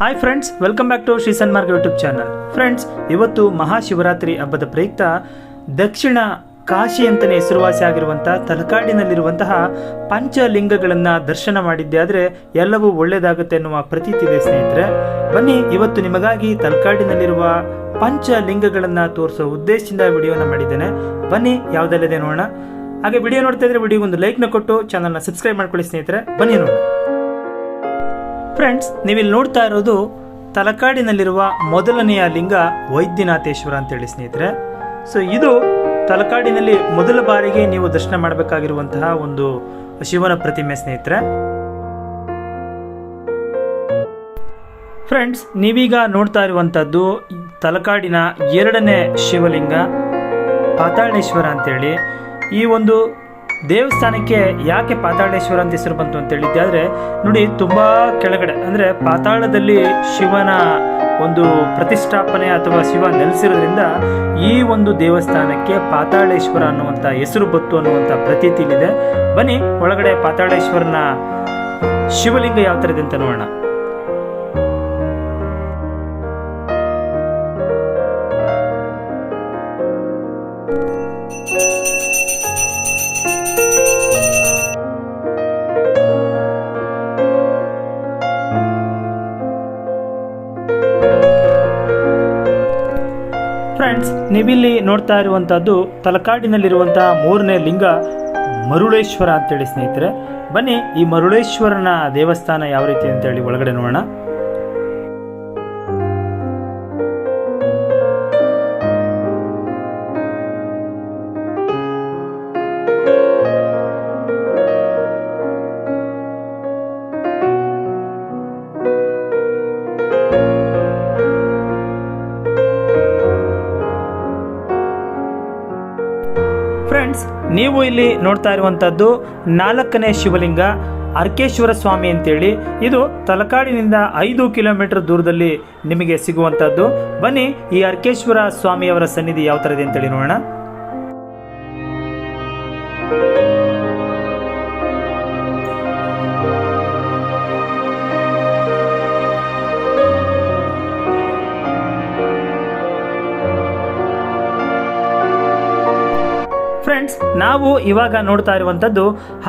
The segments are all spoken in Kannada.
Hi friends welcome back to Shri Sanmarga YouTube channel friends ಇವತ್ತು ಮಹಾಶಿವರಾತ್ರಿ ಹಬ್ಬದ ಪ್ರಯುಕ್ತ ದಕ್ಷಿಣ ಕಾಶಿ ಅಂತಲೇ ಹೆಸರುವಾಸಿ ಆಗಿರುವಂತಹ ತಲಕಾಡಿನಲ್ಲಿರುವಂತಹ ಪಂಚಲಿಂಗಗಳನ್ನು ದರ್ಶನ ಮಾಡಿದ್ದೆ. ಆದರೆ ಎಲ್ಲವೂ ಒಳ್ಳೆಯದಾಗುತ್ತೆ ಎನ್ನುವ ಪ್ರತೀತಿ ಇದೆ ಸ್ನೇಹಿತರೆ. ಬನ್ನಿ, ಇವತ್ತು ನಿಮಗಾಗಿ ತಲಕಾಡಿನಲ್ಲಿರುವ ಪಂಚಲಿಂಗಗಳನ್ನು ತೋರಿಸೋ ಉದ್ದೇಶದಿಂದ ವಿಡಿಯೋನ ಮಾಡಿದ್ದೇನೆ. ಬನ್ನಿ, ಯಾವುದಲ್ಲದೆ ನೋಡೋಣ. ಹಾಗೆ ವಿಡಿಯೋ ನೋಡ್ತಾ ಇದ್ರೆ ವಿಡಿಯೋ ಒಂದು ಲೈಕ್ನ ಕೊಟ್ಟು ಚಾನಲ್ನ ಸಬ್ಸ್ಕ್ರೈಬ್ ಮಾಡ್ಕೊಳ್ಳಿ ಸ್ನೇಹಿತರೆ. ಬನ್ನಿ ನೋಡೋಣ. ಫ್ರೆಂಡ್ಸ್ ನೀವಿಲ್ಲಿ ನೋಡ್ತಾ ಇರೋದು ತಲಕಾಡಿನಲ್ಲಿರುವ ಮೊದಲನೆಯ ಲಿಂಗ ವೈದ್ಯನಾಥೇಶ್ವರ ಅಂತೇಳಿ ಸ್ನೇಹಿತರೆ. ಸೊ ಇದು ತಲಕಾಡಿನಲ್ಲಿ ಮೊದಲ ಬಾರಿಗೆ ನೀವು ದರ್ಶನ ಮಾಡಬೇಕಾಗಿರುವಂತಹ ಒಂದು ಶಿವನ ಪ್ರತಿಮೆ ಸ್ನೇಹಿತರೆ. ಫ್ರೆಂಡ್ಸ್ ನೀವೀಗ ನೋಡ್ತಾ ಇರುವಂಥದ್ದು ತಲಕಾಡಿನ ಎರಡನೇ ಶಿವಲಿಂಗ ಪಾತಾಳೇಶ್ವರ ಅಂತೇಳಿ. ಈ ಒಂದು ದೇವಸ್ಥಾನಕ್ಕೆ ಯಾಕೆ ಪಾತಾಳೇಶ್ವರ ಅಂತ ಹೆಸರು ಬಂತು ಅಂತ ಹೇಳಿದ್ದೆ. ಆದರೆ ನೋಡಿ, ತುಂಬ ಕೆಳಗಡೆ, ಅಂದರೆ ಪಾತಾಳದಲ್ಲಿ ಶಿವನ ಒಂದು ಪ್ರತಿಷ್ಠಾಪನೆ ಅಥವಾ ಶಿವ ನೆಲೆಸಿರೋದ್ರಿಂದ ಈ ಒಂದು ದೇವಸ್ಥಾನಕ್ಕೆ ಪಾತಾಳೇಶ್ವರ ಅನ್ನುವಂಥ ಹೆಸರು ಬತ್ತು ಅನ್ನುವಂಥ ಪ್ರತೀತಿ ಇಲ್ಲಿದೆ. ಬನ್ನಿ, ಒಳಗಡೆ ಪಾತಾಳೇಶ್ವರನ ಶಿವಲಿಂಗ ಯಾವ ಥರ ಅಂತ ನೋಡೋಣ. ಫ್ರೆಂಡ್ಸ್, ನೀವಿಲ್ಲಿ ನೋಡ್ತಾ ಇರುವಂತಹದ್ದು ತಲಕಾಡಿನಲ್ಲಿರುವಂತಹ ಮೂರನೇ ಲಿಂಗ ಮರುಳೇಶ್ವರ ಅಂತೇಳಿ ಸ್ನೇಹಿತರೆ. ಬನ್ನಿ ಈ ಮರುಳೇಶ್ವರನ ದೇವಸ್ಥಾನ ಯಾವ ರೀತಿ ಅಂತೇಳಿ ಒಳಗಡೆ ನೋಡೋಣ. ನೀವು ಇಲ್ಲಿ ನೋಡ್ತಾ ಇರುವಂಥದ್ದು ನಾಲ್ಕನೇ ಶಿವಲಿಂಗ ಅರ್ಕೇಶ್ವರ ಸ್ವಾಮಿ ಅಂತೇಳಿ. ಇದು ತಲಕಾಡಿನಿಂದ ಐದು ಕಿಲೋಮೀಟರ್ ದೂರದಲ್ಲಿ ನಿಮಗೆ ಸಿಗುವಂಥದ್ದು ಬನ್ನಿ ಈ ಅರ್ಕೇಶ್ವರ ಸ್ವಾಮಿಯವರ ಸನ್ನಿಧಿ ಯಾವ ಥರ ಇದೆ ಅಂತೇಳಿ ನೋಡೋಣ. ಫ್ರೆಂಡ್ಸ್ ನಾವು ಇವಾಗ ನೋಡ್ತಾ ಇರುವಂತದ್ದು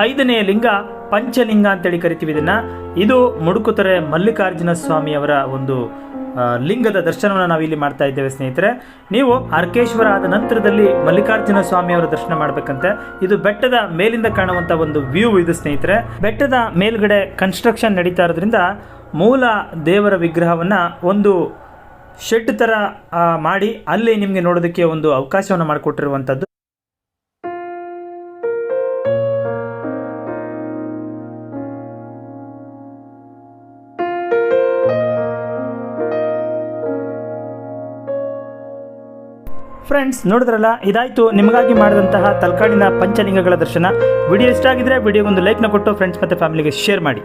ಐದನೇ ಲಿಂಗ ಪಂಚಲಿಂಗ ಅಂತೇಳಿ ಕರಿತೀವಿ ಇದನ್ನ. ಇದು ಮುಡುಕುತರೆ ಮಲ್ಲಿಕಾರ್ಜುನ ಸ್ವಾಮಿಯವರ ಒಂದು ಲಿಂಗದ ದರ್ಶನವನ್ನು ನಾವು ಇಲ್ಲಿ ಮಾಡ್ತಾ ಇದ್ದೇವೆ ಸ್ನೇಹಿತರೆ. ನೀವು ಅರ್ಕೇಶ್ವರ ಆದ ನಂತರದಲ್ಲಿ ಮಲ್ಲಿಕಾರ್ಜುನ ಸ್ವಾಮಿಯವರ ದರ್ಶನ ಮಾಡ್ಬೇಕಂತೆ. ಇದು ಬೆಟ್ಟದ ಮೇಲಿಂದ ಕಾಣುವಂತ ಒಂದು ವ್ಯೂ ಇದು ಸ್ನೇಹಿತರೆ. ಬೆಟ್ಟದ ಮೇಲ್ಗಡೆ ಕನ್ಸ್ಟ್ರಕ್ಷನ್ ನಡೀತಾ ಇರೋದ್ರಿಂದ ಮೂಲ ದೇವರ ವಿಗ್ರಹವನ್ನ ಒಂದು ಶೆಡ್ ತರ ಮಾಡಿ ಅಲ್ಲಿ ನಿಮಗೆ ನೋಡೋದಕ್ಕೆ ಒಂದು ಅವಕಾಶವನ್ನು ಮಾಡಿಕೊಟ್ಟಿರುವಂಥದ್ದು. ಫ್ರೆಂಡ್ಸ್ ನೋಡಿದ್ರಲ್ಲ? ಇದಾಯ್ತು. ನಿಮಗಾಗಿ ಮಾಡಿದಂತಹ ತಲಕಾಡಿನ ಪಂಚಲಿಂಗಗಳ ದರ್ಶನ. ವಿಡಿಯೋ ಇಷ್ಟ ಆಗಿದ್ರೆ ವಿಡಿಯೋಗೊಂದು ಲೈಕ್ನ ಕೊಟ್ಟು ಫ್ರೆಂಡ್ಸ್ ಮತ್ತು ಫ್ಯಾಮಿಲಿಗೆ ಶೇರ್ ಮಾಡಿ.